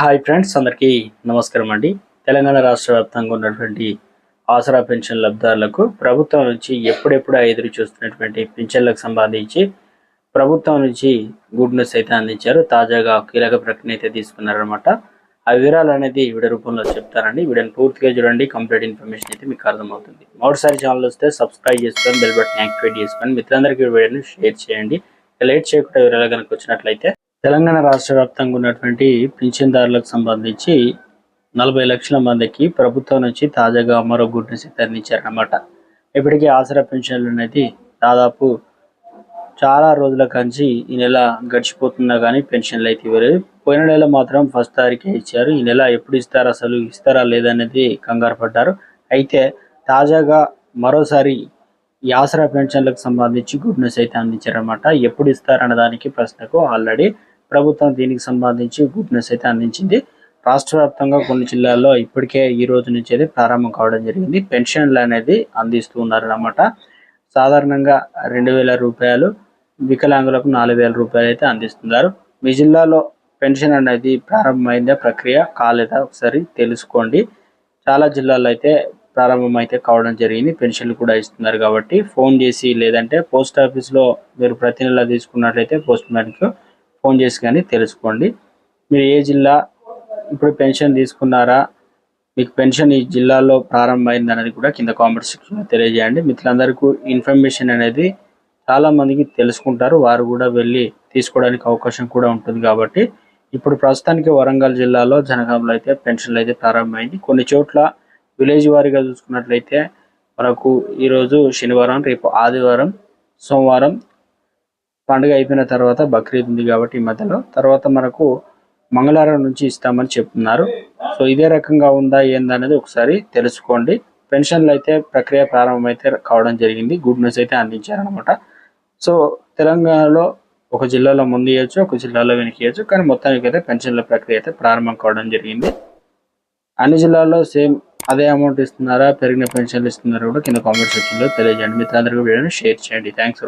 Hi friends అందరికీ నమస్కారం అండి. తెలంగాణ రాష్ట్ర వ్యాప్తంగా ఉన్నటువంటి ఆసరా పెన్షన్ లబ్ధిదారులకు ప్రభుత్వం నుంచి ఎప్పుడెప్పుడు ఎదురు చూస్తున్నటువంటి పెన్షన్లకు సంబంధించి ప్రభుత్వం నుంచి గుడ్ న్యూస్ అయితే అందించారు. తాజాగా కీలక ప్రకటన అయితే తీసుకున్నారనమాట ఆ వివరాలు అనేది వీడియో రూపంలో చెప్తారండి వీడియోని పూర్తిగా చూడండి కంప్లీట్ ఇన్ఫర్మేషన్ అయితే మీకు అర్థమవుతుంది. మొదటిసారి ఛానల్ వస్తే సబ్స్క్రైబ్ చేసుకొని బెల్ బటన్ యాక్టివేట్ చేసుకొని మిత్రులందరికీ వీడియోని షేర్ చేయండి. లేట్ చేయకుండా వివరాలు కనుక వచ్చినట్లయితే తెలంగాణ రాష్ట్ర వ్యాప్తంగా ఉన్నటువంటి పింఛన్దారులకు సంబంధించి నలభై లక్షల మందికి ప్రభుత్వం నుంచి తాజాగా మరో గుడ్ న్యూస్ అయితే ఇప్పటికీ ఆసరా పెన్షన్లు అనేది దాదాపు చాలా రోజుల కంచి ఈ నెల గడిచిపోతున్నా కానీ పెన్షన్లు అయితే ఇవ్వలేదు. పోయిన నెల మాత్రం ఫస్ట్ తారీఖే ఇచ్చారు. ఈ నెల ఎప్పుడు ఇస్తారు అసలు ఇస్తారా లేదనేది కంగారు పడ్డారు. అయితే తాజాగా మరోసారి ఈ ఆసరా పెన్షన్లకు సంబంధించి గుడ్ న్యూస్ అయితే అందించారనమాట ఎప్పుడు ఇస్తారన్న దానికి ప్రశ్నకు ఆల్రెడీ ప్రభుత్వం దీనికి సంబంధించి గుడ్నెస్ అయితే అందించింది. రాష్ట్ర వ్యాప్తంగా కొన్ని జిల్లాల్లో ఇప్పటికే ఈ రోజు నుంచి అయితే ప్రారంభం కావడం జరిగింది. పెన్షన్లు అనేది అందిస్తూ ఉన్నారన్నమాట. సాధారణంగా రెండు వేల రూపాయలు వికలాంగులకు నాలుగు వేల రూపాయలు అయితే అందిస్తున్నారు. మీ జిల్లాలో పెన్షన్ అనేది ప్రారంభమైందా? ప్రక్రియ కాలేదా? ఒకసారి తెలుసుకోండి. చాలా జిల్లాల్లో అయితే ప్రారంభం అయితే కావడం జరిగింది. పెన్షన్లు కూడా ఇస్తున్నారు కాబట్టి ఫోన్ చేసి లేదంటే పోస్ట్ ఆఫీస్లో మీరు ప్రతి నెల తీసుకున్నట్లయితే పోస్ట్ మ్యాన్కి ఫోన్ చేసి కానీ తెలుసుకోండి. మీరు ఏ జిల్లా ఇప్పుడు పెన్షన్ తీసుకున్నారా? మీకు పెన్షన్ ఈ జిల్లాలో ప్రారంభమైంది అనేది కూడా కింద కామెంట్ సెక్షన్లో తెలియజేయండి. మిత్రులందరికీ ఇన్ఫర్మేషన్ అనేది చాలా మందికి తెలుసుకుంటారు. వారు కూడా వెళ్ళి తీసుకోవడానికి అవకాశం కూడా ఉంటుంది కాబట్టి. ఇప్పుడు ప్రస్తుతానికి వరంగల్ జిల్లాలో జనగాంలో అయితే పెన్షన్లు అయితే ప్రారంభమైంది. కొన్ని చోట్ల విలేజ్ వారీగా చూసుకున్నట్లయితే మనకు ఈరోజు శనివారం రేపు ఆదివారం సోమవారం పండుగ అయిపోయిన తర్వాత బక్రీద్ ఉంది కాబట్టి ఈ మధ్యలో. తర్వాత మనకు మంగళవారం నుంచి ఇస్తామని చెప్తున్నారు. సో ఇదే రకంగా ఉందా ఏందనేది ఒకసారి తెలుసుకోండి. పెన్షన్లు అయితే ప్రక్రియ ప్రారంభమైతే కావడం జరిగింది. గుడ్ న్యూస్ అయితే అందించారనమాట సో తెలంగాణలో ఒక జిల్లాలో ముందు ఇవ్వచ్చు ఒక జిల్లాలో వెనక్కి కానీ మొత్తానికి అయితే పెన్షన్ల ప్రక్రియ అయితే ప్రారంభం కావడం జరిగింది. అన్ని జిల్లాల్లో సేమ్ అదే అమౌంట్ ఇస్తున్నారా పెరిగిన పెన్షన్లు ఇస్తున్నారా కూడా కింద కామెంట్ సెక్షన్లో తెలియజేయండి. మిత్రులందరికీ వీడియోని షేర్ చేయండి. థ్యాంక్స్